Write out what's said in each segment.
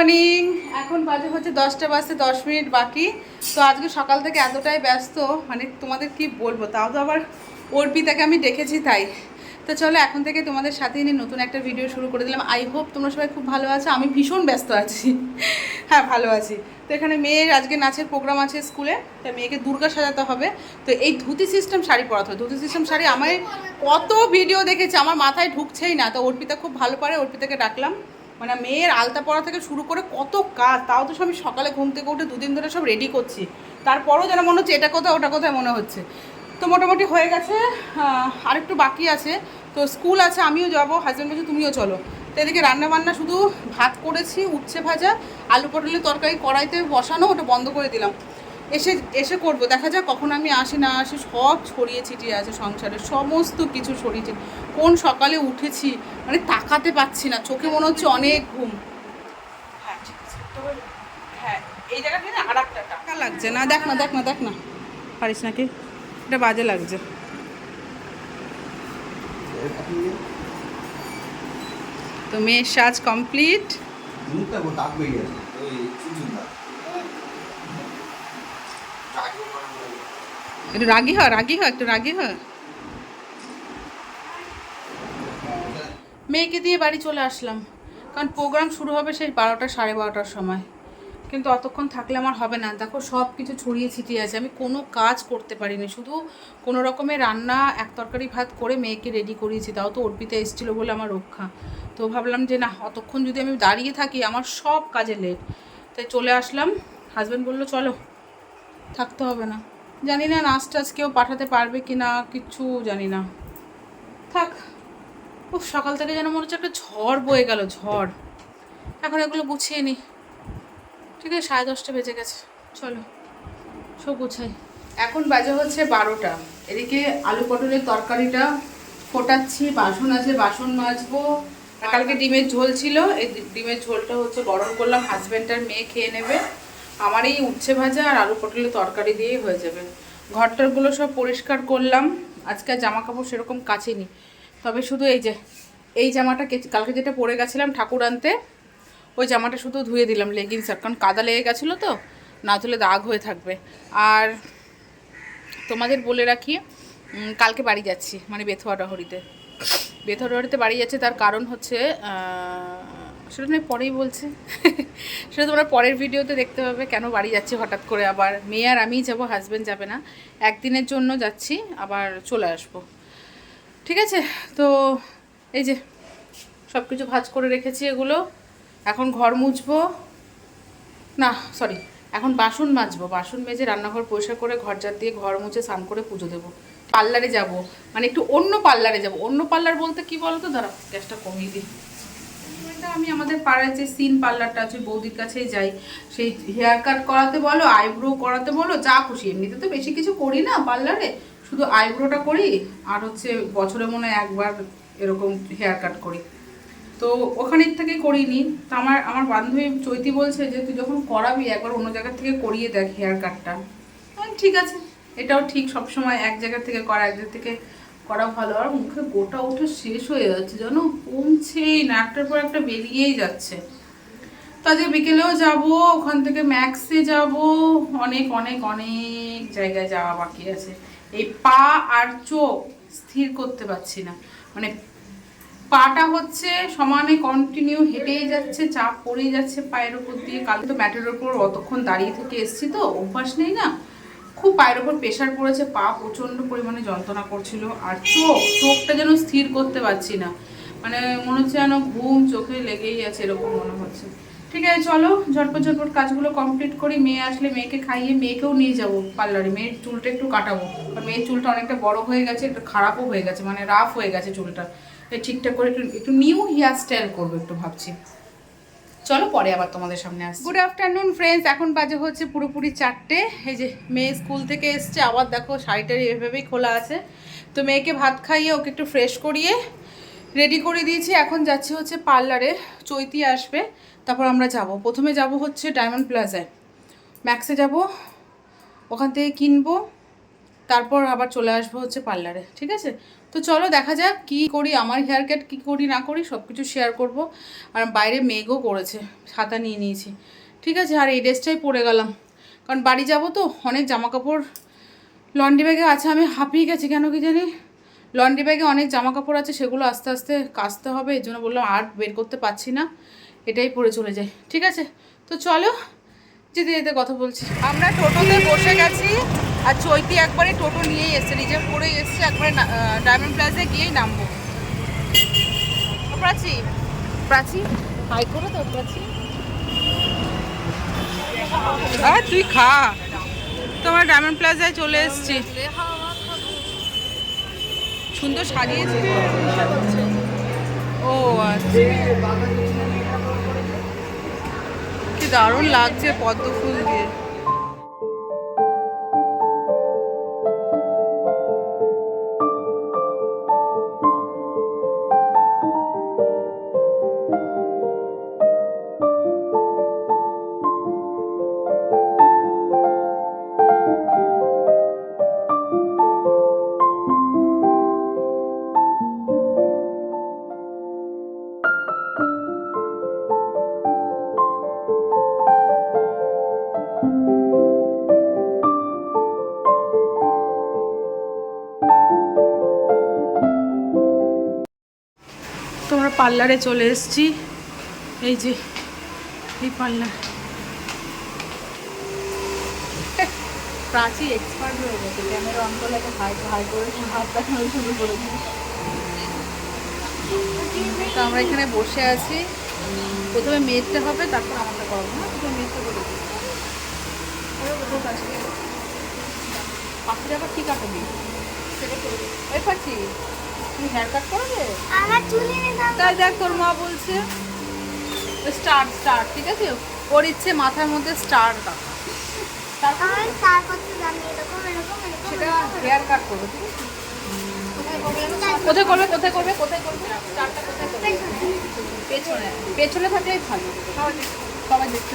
Morning. এখন বাজে হচ্ছে দশটা বাজতে দশ মিনিট বাকি। তো আজকে সকাল থেকে এতটাই ব্যস্ত মানে তোমাদের কি বলব? তাও তো আবার অর্পিতাকে আমি দেখেছি তাই। তো চলো, এখন থেকে তোমাদের সাথে নিয়ে নতুন একটা ভিডিও শুরু করে দিলাম। আই হোপ তোমরা সবাই খুব ভালো আছো। আমি ভীষণ ব্যস্ত আছি। হ্যাঁ ভালো আছি। তো এখানে মেয়ের আজকে নাচের প্রোগ্রাম আছে স্কুলে, তা মেয়েকে দুর্গা সাজাতে হবে। তো এই ধুতি সিস্টেম শাড়ি পরাতে হবে। ধুতি সিস্টেম শাড়ি আমি কত ভিডিও দেখেছি, আমার মাথায় ঢুকছেই না। তো অর্পিতা খুব ভালো পারে, অর্পিতাকে ডাকলাম। মানে মেয়ের আলতা পড়া থেকে শুরু করে কত কাজ, তাও তো আমি সকালে ঘুম থেকে উঠে দুদিন ধরে সব রেডি করছি। তারপরও যেন মনে হচ্ছে এটা কোথায়, ওটা কোথায় মনে হচ্ছে। তো মোটামুটি হয়ে গেছে আর একটু বাকি আছে। তো স্কুল আছে, আমিও যাব হাজব্যান্ড বলছে, তুমিও চলো। তো এদিকে রান্নাবান্না শুধু ভাত করেছি, উচ্ছে ভাজা, আলু পটলের তরকারি কড়াইতে বসানো, ওটা বন্ধ করে দিলাম। এসে এসে করব। দেখা যাক কখন আমি আসি না আসি সব ছড়িয়ে ছিটিয়ে আছে সংসারে সমস্ত কিছু ছড়িয়েছে কোন সকালে উঠেছি? মানে তাকাতে পাচ্ছি না চোখে মনে হচ্ছে অনেক ঘুম। হ্যাঁ ঠিক আছে। হ্যাঁ এই জায়গাটা না আর একটা টাকা লাগছে না দেখ না দেখ না দেখ না। পারিস নাকি? এটা বাজে লাগছে। তো মেয়ের সাজ কমপ্লিট মুখটা দাগ গেছে ওই দাগ একটু রাগি হয় রাগি হয় একটু রাগি হয় মেয়েকে দিয়ে বাড়ি চলে আসলাম, কারণ প্রোগ্রাম শুরু হবে সেই বারোটা সাড়ে বারোটার সময়। কিন্তু অতক্ষণ থাকলে আমার হবে না। দেখো, সব কিছু ছড়িয়ে ছিটিয়ে আছে। আমি কোনো কাজ করতে পারিনি। শুধু কোনো রকমের রান্না, এক তরকারি ভাত করে মেয়েকে রেডি করিয়েছি। তাও তো অর্পিতা এসেছিল বলে আমার রক্ষা। তো ভাবলাম যে না, অতক্ষণ যদি আমি দাঁড়িয়ে থাকি, আমার সব কাজে লেট তাই চলে আসলাম। হাজব্যান্ড বলল, চলো, থাকতে হবে না। জানি না নাচ টাচ কেউ পাঠাতে পারবে কি না কিচ্ছু জানি না। থাক ও সকাল থেকে যেন মনে হচ্ছে একটা ঝড় বয়ে গেল, ঝড়। এখন এগুলো গুছিয়ে নি। ঠিক আছে, সাড়ে দশটা বেজে গেছে। চলো, সব গুছাই। এখন বাজে হচ্ছে বারোটা। এদিকে আলু পটলের তরকারিটা ফোটাচ্ছি, বাসন আছে, বাসন মাজবো। কালকে ডিমের ঝোল ছিল, এই ডিমের ঝোলটা হচ্ছে গরম করলাম হাজব্যান্ড আর মেয়ে খেয়ে নেবে। আমার এই উচ্ছে ভাজা আর আলু পটলের তরকারি দিয়েই হয়ে যাবে। ঘরটারগুলো সব পরিষ্কার করলাম। আজকে জামা কাপড় সেরকম কাচিনি। তবে শুধু এই যে, এই জামাটা কালকে যেটা পরে গেছিলাম ঠাকুর আনতে, ওই জামাটা শুধু ধুয়ে দিলাম লেগিংস। আর কারণ কাদা লেগে গেছিল তো, না ধুলে দাগ হয়ে থাকবে। আর তোমাদের বলে রাখি কালকে বাড়ি যাচ্ছি মানে বেথুয়া ডহরিতে বাড়ি যাচ্ছে, তার কারণ হচ্ছে সেটা নয় পরেই বলছে। সেটা তোমরা পরের ভিডিওতে দেখতে পাবে কেন বাড়ি যাচ্ছি হঠাৎ করে আবার। মেয়ে আর আমিই যাব হাজব্যান্ড যাবে না। একদিনের জন্য যাচ্ছি, আবার চলে আসব। ঠিক আছে? তো এই যে সব কিছু ভাজ করে রেখেছি এগুলো। এখন ঘর মুছবো। না সরি এখন বাসন মাজবো। বাসন মেজে রান্নাঘর পরিষ্কার করে ঘর ঝাড় দিয়ে ঘর মুছে স্নান করে পুজো দেবো। পার্লারে যাব। মানে একটু অন্য পার্লারে যাব। অন্য পার্লার বলতে কি বলতো? দাঁড়া গ্যাসটা কমিয়ে দিই। এটা আমি আমাদের পাড়ায় যে সিন পার্লারটা আছে, বৌদির কাছেই যাই। সেই হেয়ার কাট করাতে বলো আইব্রো করাতে বলো, যা খুশি। এমনিতে তো বেশি কিছু করি না পার্লারে শুধু আইব্রোটা করি, আর হচ্ছে বছরে মনে হয় একবার এরকম হেয়ার কাট করি। তো ওখানের থেকে করিনি। তো আমার আমার বান্ধবী চৈতি বলছে যে, তুই যখন করাবি, একবার অন্য জায়গা থেকে করিয়ে দেখ হেয়ার কাটটা ঠিক আছে। এটাও ঠিক সবসময় এক জায়গা থেকে করা, এক জায়গা থেকে করা ভালো, আর মুখে গোটা উঠে শেষ হয়ে যাচ্ছে, জানো? কমছেই, না, একটার পর একটা বেরিয়েই যাচ্ছে। তো আজকে বিকেলেও যাব, ওখান থেকে ম্যাক্সে যাব, অনেক অনেক অনেক জায়গায় যাওয়া বাকি আছে। এই পা আর চোখ স্থির করতে পারছি না। মানে পাটা হচ্ছে সমানে কন্টিনিউ হেঁটেই যাচ্ছে, চাপ পড়েই যাচ্ছে পায়ের ওপর দিয়ে। কাল তো ম্যাটের ওপর অতক্ষণ দাঁড়িয়ে থেকে এসছি তো, অভ্যাস নেই না। খুব পায়ের ওপর প্রেশার পড়েছে, পা প্রচণ্ড পরিমাণে যন্ত্রণা করছিল আর চোখ, চোখটা যেন স্থির করতে পারছি না। মানে মনে হচ্ছে যেন ঘুম চোখে লেগেই আছে এরকম মনে হচ্ছে। ঠিক আছে, চলো, ঝটপট ঝটপট কাজগুলো কমপ্লিট করি। মেয়ে আসলে মেয়েকে খাইয়ে মেয়েকেও নিয়ে যাব পার্লারে মেয়ের চুলটা একটু কাটাবো। কারণ মেয়ের চুলটা অনেকটা বড় হয়ে গেছে, একটু খারাপও হয়ে গেছে মানে রাফ হয়ে গেছে চুলটা। ঠিকঠাক করে একটু একটু নিউ হেয়ার স্টাইল করব একটু ভাবছি। চলো পরে আবার তোমাদের সামনে আসছি। গুড আফটারনুন ফ্রেন্ডস এখন বাজে হচ্ছে পুরোপুরি চারটে। এই যে মেয়ে স্কুল থেকে এসছে, আবার দেখো শাড়িটার এভাবেই খোলা আছে। তো মেয়েকে ভাত খাইয়ে ওকে একটু ফ্রেশ করিয়ে রেডি করে দিয়েছি। এখন যাচ্ছি হচ্ছে পার্লারে চৈতি আসবে, তারপর আমরা যাব। প্রথমে যাব হচ্ছে ডায়মন্ড প্লাজায় ম্যাক্সে যাব, ওখান থেকে কিনবো, তারপর আবার চলে আসব হচ্ছে পার্লারে ঠিক আছে? তো চলো দেখা যাক কি করি, আমার হেয়ার কাট কী করি, না করি সব কিছু শেয়ার করব। আর বাইরে মেঘও করেছে, ছাতা নিয়ে নিয়েছি। ঠিক আছে, আর এই ড্রেসটাই পরে গেলাম। কারণ বাড়ি যাব তো, অনেক জামা কাপড় লন্ড্রি ব্যাগে আছে, আমি হাঁপিয়ে গেছি কেন কি জানি? লন্ড্রি ব্যাগে অনেক জামা কাপড় আছে, সেগুলো আস্তে আস্তে কাচতে হবে, এই জন্য বললাম আর বের করতে পারছি না। এটাই পরে চলে যাই। ঠিক আছে, তো চলো, যেতে যেতে কথা বলছি। আমরা টোটোতে বসে গেছি। আর চৈতি একবারে টোটো নিয়েই এসছে রিজার্ভ করেই এসছে একবারে ডায়মন্ড প্লাজে গিয়েই নামবো। প্রাচী? প্রাচী? হাই করো তো প্রাচী। আর তুই খা। তোমার ডায়মন্ড প্লাজায় চলে এসছি। সুন্দর সাজিয়েছে। ও আচ্ছা। কি দারুণ লাগছে পদ্ম ফুল দিয়ে। পার্লারে চলে এসেছি। এই যে এই পার্লার। প্রাচী এক্সপার্ট হয়ে গেছে। ক্যামেরা অন করলে একটা হাই হাই করে হাত দেখানো শুরু করে তো আমরা এখানে বসে আছি। প্রথমে মেয়েরটা হবে তারপর আমাকে করাবো না প্রথমে মেয়েরটা করে পাখির আবার কি কাটবি? ওই পাখি তুমি হেয়ার কাট করবে? আমার চুলে তাই দেখ তোর মা বলছে স্টার স্টার ঠিক আছে? ওর ইচ্ছে মাথার মধ্যে স্টার এরকম সেটা হেয়ার কাট করবে ঠিক আছে? কোথায় করবে? কোথায় করবে কোথায় করবে স্টারটা কোথায় করবে? পেছনে। পেছনে থাকলেই ভালো। সবাই দেখতে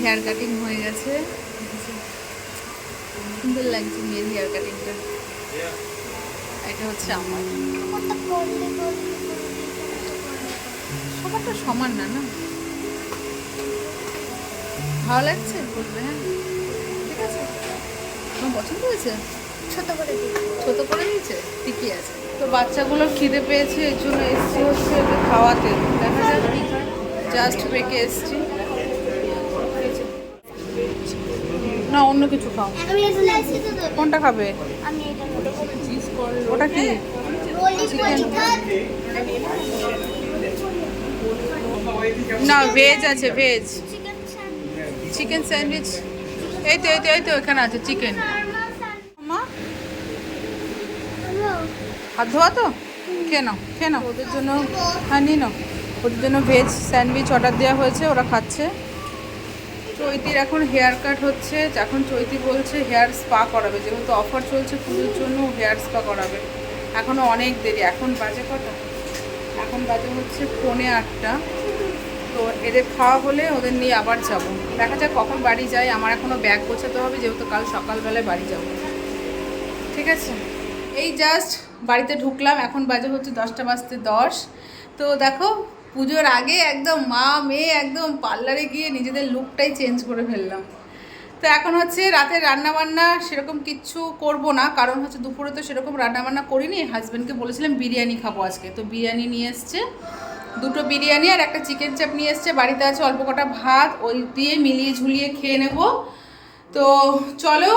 হেয়ার কাটিং হয়ে গেছে। সুন্দর লাগছে মেয়ের হেয়ার কাটিংটা এটা হচ্ছে আমার। সবারটা সমান না না? ভালো লাগছে? বলবে হ্যাঁ। ঠিক আছে। তোমার পছন্দ হয়েছে? ছোট করে ছোট করে দিয়েছে? ঠিকই আছে। তো বাচ্চাগুলো খিদে পেয়েছে এর জন্য এসছি হচ্ছে খাওয়াতে। দেখা যাক। জাস্ট বেঁকে এসছি। না অন্য কিছু খাও। কোনটা খাবে। ওটা কি? না ভেজ আছে ভেজ চিকেন স্যান্ডউইচ এই তো এই তো এই তো এখানে আছে চিকেন হাত ধোয়া তো? খেয়ে নাও খেয়ে নাও। ওদের জন্য হ্যাঁ নিয়ে নাও। ওদের জন্য ভেজ স্যান্ডউইচ অর্ডার দেওয়া হয়েছে ওরা খাচ্ছে। চৈতির এখন হেয়ার কাট হচ্ছে এখন চৈতি বলছে হেয়ার স্পা করাবে, যেহেতু অফার চলছে পুজোর জন্য হেয়ার স্পা করাবে। এখনও অনেক দেরি, এখন বাজে কটা? এখন বাজে হচ্ছে পৌনে আটটা। তো এদের খাওয়া হলে ওদের নিয়ে আবার যাব। দেখা যাক কখন বাড়ি যাই আমার এখনও ব্যাগ গোছাতে হবে, যেহেতু কাল সকালবেলায় বাড়ি যাব। ঠিক আছে? এই জাস্ট বাড়িতে ঢুকলাম, এখন বাজে হচ্ছে দশটা বাজতে দশ। তো দেখো পুজোর আগে একদম মা, মেয়ে একদম পার্লারে গিয়ে নিজেদের লুকটাই চেঞ্জ করে ফেললাম। তো এখন হচ্ছে রাতে রান্নাবান্না সেরকম কিচ্ছু করব না, কারণ হচ্ছে দুপুরে তো সেরকম রান্না বান্না করিনি হাজব্যান্ডকে বলেছিলাম বিরিয়ানি খাব আজকে। তো বিরিয়ানি নিয়ে এসছে, দুটো বিরিয়ানি আর একটা চিকেন চাপ নিয়ে এসছে। বাড়িতে আছে অল্প কটা ভাত, ওই দিয়ে মিলিয়ে ঝুলিয়ে খেয়ে নেব। তো চলো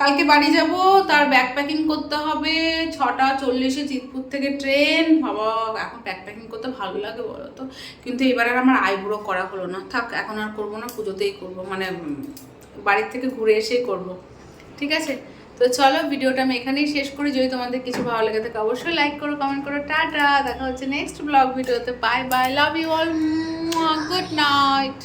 কালকে বাড়ি যাব, তার ব্যাগ প্যাকিং করতে হবে, ছটা চল্লিশে চিতপুর থেকে ট্রেন বাবা, এখন ব্যাগ প্যাকিং করতে ভালো লাগে বলো তো কিন্তু এবার আর আমার আইব্রো করা হলো না। থাক, এখন আর করব না, পুজোতেই করব। মানে বাড়ির থেকে ঘুরে এসেই করব। ঠিক আছে? তো চলো, ভিডিওটা আমি এখানেই শেষ করি। যদি তোমাদের কিছু ভালো লেগে থাকে অবশ্যই লাইক করো কমেন্ট করো। টাটা! দেখা হচ্ছে নেক্সট ব্লগ ভিডিওতে। Bye bye love you all good night